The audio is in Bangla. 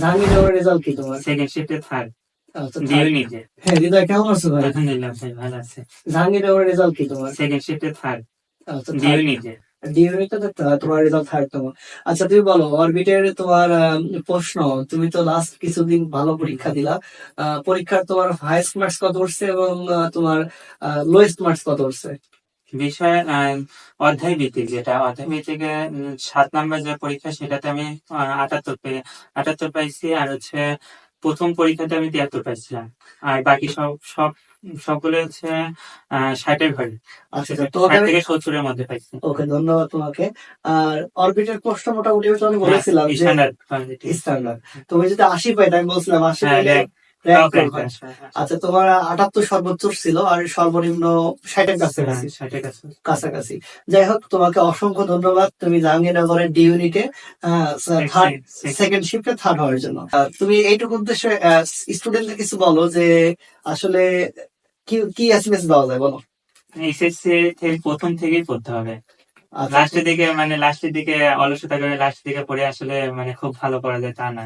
জাহাঙ্গীরনগরের রেজাল্ট কি তোমার? সেকেন্ড শিফটে থার্ড আচ্ছা, হ্যাঁ হৃদয় কেমন আছো ভাই? আলহামদুলিল্লাহ ভাই ভালো আছে। রেজাল্ট কি তোমার? সেকেন্ড শিফটে থার্ড তোমার রেজাল্ট থার্ড তোমার। আচ্ছা তুমি বলো অরবিটের তোমার প্রশ্ন তুমি তো লাস্ট কিছুদিন ভালো পরীক্ষা দিলা। পরীক্ষার তোমার হাইস্ট মার্কস কত উঠছে এবং তোমার লোয়েস্ট মার্কস কত উঠছে? বিষয় অধ্যায় ভিত্তিক যেটা অধ্যায় ভিত্তিকে সাত নাম্বার যে পরীক্ষা সেটাতে আমি আটাত্তর পেয়ে আটাত্তর পাইছি আর হচ্ছে প্রথম পরীক্ষাতে আমি তিয়াত্তর পাইছিলাম। আর বাকি সব সব সকলে হচ্ছে আহ, ষাটের ঘরে। আচ্ছা থেকে সত্তরের মধ্যে পাইছি। ওকে ধন্যবাদ তোমাকে। আর অরবিটের প্রশ্ন মোটামুটি আমি বলেছিলাম স্ট্যান্ডার্ড স্ট্যান্ডার্ড তুমি যদি আশি পাইতে আমি বলছিলাম আশি আচ্ছা তোমার আটাত্তর সর্বোচ্চ ছিল আর সর্বনিম্ন ষাটের কাছাকাছি ষাটের কাছাকাছি। যাই হোক তোমাকে অসংখ্য ধন্যবাদ। তুমি জাহাঙ্গীরনগরের ডি ইউনিটে থার্ড সেকেন্ড শিফটে থার্ড হওয়ার জন্য। তুমি এইটুকু উদ্দেশ্যে স্টুডেন্টদের কিছু বলো যে আসলে কি কি এসএমএস দেওয়া যায় বলো। এসএসসি প্রথম থেকেই পড়তে হবে। আচ্ছা লাস্টের দিকে মানে লাস্টের দিকে অলসতা করে লাস্টের দিকে পড়ে আসলে মানে খুব ভালো করা যায় তা না।